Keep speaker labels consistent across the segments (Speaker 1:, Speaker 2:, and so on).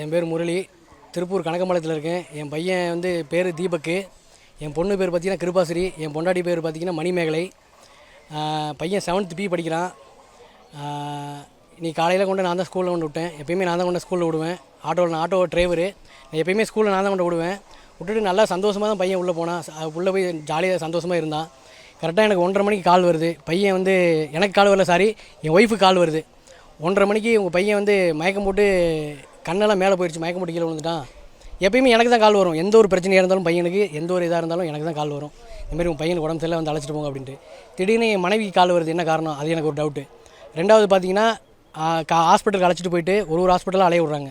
Speaker 1: என் பேர் முரளி. திருப்பூர் கனகம்பாளையத்தில் இருக்கேன். என் பையன் வந்து பேர் தீபக்கு. என் பொண்ணு பேர் பார்த்தீங்கன்னா கிருபாஸ்ரீ என் பொண்டாட்டி பேர் பார்த்தீங்கன்னா மணிமேகலை. பையன் செவன்த் பி படிக்கிறான். நீ காலையில் கொண்டு நான் தான் ஸ்கூலில் கொண்டு விட்டேன். எப்பயுமே நான் தான் கொண்டு ஸ்கூலில் விடுவேன். ஆட்டோவில் நான் ஆட்டோ டிரைவரு நான் எப்பயுமே ஸ்கூலில் நான் தான் கொண்டு விடுவேன். விட்டுட்டு நல்லா சந்தோஷமாக தான் பையன் உள்ளே போனான். உள்ளே போய் ஜாலியாக சந்தோஷமாக இருந்தான். கரெக்டாக எனக்கு ஒன்றரை மணிக்கு கால் வருது. பையன் வந்து எனக்கு கால் வரல சாரி என் ஒய்ஃபுக்கு கால் வருது. ஒன்றரை மணிக்கு உங்கள் பையன் வந்து மயக்கம் போட்டு கண்ணெல்லாம் மேலே போயிடுச்சு மயக்கம் போட்டு கீழே விழுந்துட்டான். எப்பயுமே எனக்கு தான் கால் வரும். எந்த ஒரு பிரச்சனையாக இருந்தாலும் பையனுக்கு எந்த ஒரு இதாக இருந்தாலும் எனக்கு தான் கால் வரும். இந்த உன் உங்கள் பையனுக்கு உடம்பு சரியில்லை வந்து அழைச்சிட்டு போங்க அப்படின்ட்டு. திடீர்னு என் மனைவிக்கு கால் வருது என்ன காரணம்? அது எனக்கு ஒரு டவுட்டு ரெண்டாவது பார்த்தீங்கன்னா கா ஹாஸ்பிட்டலுக்கு அழைச்சிட்டு போயிட்டு ஒரு ஒரு ஹாஸ்பிட்டலாக அலைய விட்றாங்க.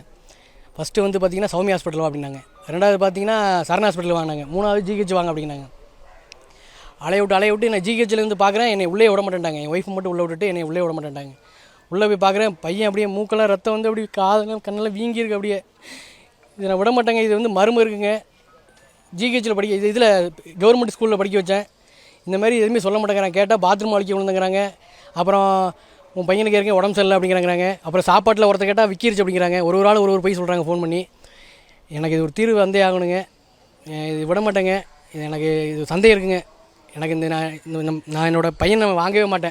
Speaker 1: ஃபஸ்ட்டு வந்து பார்த்தீங்கன்னா சௌமி ஹாஸ்பிட்டல் அப்படின்னாங்க. ரெண்டாவது பார்த்தீங்கன்னா சரண் ஹாஸ்பிட்டல் வாங்கினாங்க. மூணாவது ஜிஹெச் வாங்க அப்படின்னாங்க. அலைய விட்டு அலைய விட்டு நான் ஜிஹெச்சிலேருந்து இருந்து பார்க்குறேன் என்னை உள்ளே விட மாட்டேன்ட்டாங்க. என் ஒய்ஃப் மட்டும் உள்ளே விட்டுட்டு என்னை உள்ளே விட மாட்டேன்ட்டாங்க. உள்ளே போய் பார்க்குறேன் பையன் அப்படியே மூக்கெல்லாம் ரத்தம் வந்து அப்படியே காதெல்லாம் கண்ணெல்லாம் வீங்கியிருக்கு அப்படியே. இதை நான் விட மாட்டேங்க இது வந்து மரும இருக்குங்க. ஜிஹெச்சில் படிக்க இது இதில் கவர்மெண்ட் ஸ்கூலில் படிக்க வச்சேன். இந்த மாதிரி எதுவுமே சொல்ல மாட்டேங்கிறாங்க கேட்டால் பாத்ரூம் அழிக்க விழுந்துங்கிறாங்க. அப்புறம் உன் பையனுக்கு இருக்கேன் உடம்பு சரியில்லை அப்படிங்கிறாங்க அப்புறம் சாப்பாட்டில் ஒருத்தர் கேட்டால் விக்கிருச்சு அப்படிங்கிறாங்க. ஒரு ஒரு ஆள் ஒரு ஒரு போய் சொல்கிறாங்க ஃபோன் பண்ணி. எனக்கு இது ஒரு தீர்வு வந்தே ஆகணுங்க. இது விட மாட்டேங்க இது எனக்கு இது சந்தேகம் இருக்குங்க. எனக்கு இந்த நான் இந்த- நான் என்னோட பையனை வாங்கவே மாட்டேன்.